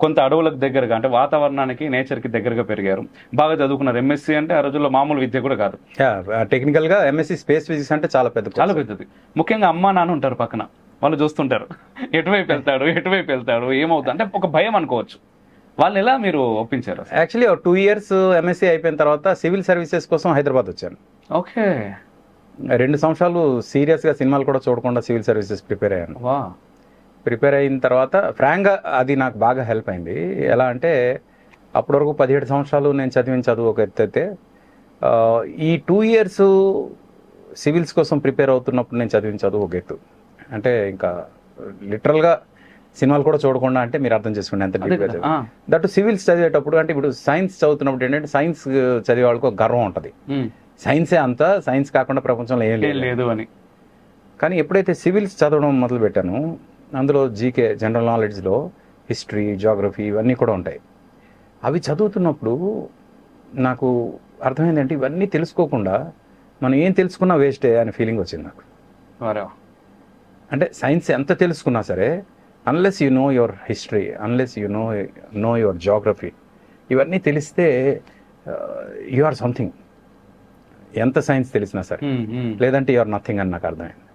కొంత అడవులకు దగ్గరగా అంటే వాతావరణానికి నేచర్కి దగ్గరగా పెరిగారు. బాగా చదువుకున్నారు. ఎంఎస్సీ అంటే ఆ రోజుల్లో మామూలు విద్య కూడా కాదు. టెక్నికల్గా ఎంఎస్సి స్పేస్ ఫిజిక్స్ అంటే చాలా పెద్ద చాలా పెద్దది. ముఖ్యంగా అమ్మా నాన్న ఉంటారు పక్కన. వాళ్ళు చూస్తుంటారు. ఎటువైపు వెళ్తాడు ఎటువైపు వెళ్తాడు ఏమవుతుంది? అంటే ఒక భయం అనుకోవచ్చు. వాళ్ళు ఎలా మీరు ఒప్పించారు యాక్చువల్లీ టూ ఇయర్స్ ఎంఎస్సి అయిపోయిన తర్వాత సివిల్ సర్వీసెస్ కోసం హైదరాబాద్ వచ్చాను. ఓకే. రెండు సంవత్సరాలు సీరియస్గా సినిమాలు కూడా చూడకుండా సివిల్ సర్వీసెస్ ప్రిపేర్ అయ్యాను. వా ప్రిపేర్ అయిన తర్వాత ఫ్రాంక్గా అది నాకు బాగా హెల్ప్ అయింది ఎలా అంటే అప్పటి వరకు పదిహేడు సంవత్సరాలు నేను చదివిన చదువు ఒక ఎత్తు అయితే ఆ, ఈ టూ ఇయర్స్ సివిల్స్ కోసం ప్రిపేర్ అవుతున్నప్పుడు నేను చదివిన చదువు ఒక ఎత్తు అంటే ఇంకా లిటరల్గా సినిమాలు కూడా చూడకుండా అంటే మీరు అర్థం చేసుకోండి ఎంత అదే deep గా కదా. చదివాను. ఆ. దట్ సివిల్స్ చదివేటప్పుడు అంటే ఇప్పుడు సైన్స్ చదువుతున్నప్పుడు ఏంటంటే సైన్స్ చదివే వాళ్ళకి ఒక గర్వం ఉంటుంది. సైన్సే అంతా సైన్స్ కాకుండా ప్రపంచంలో ఏం లేదు అని కానీ ఎప్పుడైతే సివిల్స్ చదవడం మొదలు పెట్టానో అందులో జీకే జనరల్ నాలెడ్జ్లో హిస్టరీ జాగ్రఫీ ఇవన్నీ కూడా ఉంటాయి. అవి చదువుతున్నప్పుడు నాకు అర్థమైందంటే ఇవన్నీ తెలుసుకోకుండా మనం ఏం తెలుసుకున్నా వేస్టే అనే ఫీలింగ్ వచ్చింది నాకు. అంటే సైన్స్ ఎంత తెలుసుకున్నా సరే unless you know your history unless you know no your geography ఇవన్నీ తెలిస్తే యు ఆర్ సంథింగ్ ఎంత సైన్స్ తెలిసినా సరే. లేదంటే యు ఆర్ నథింగ్ అని నాకు అర్థమైంది.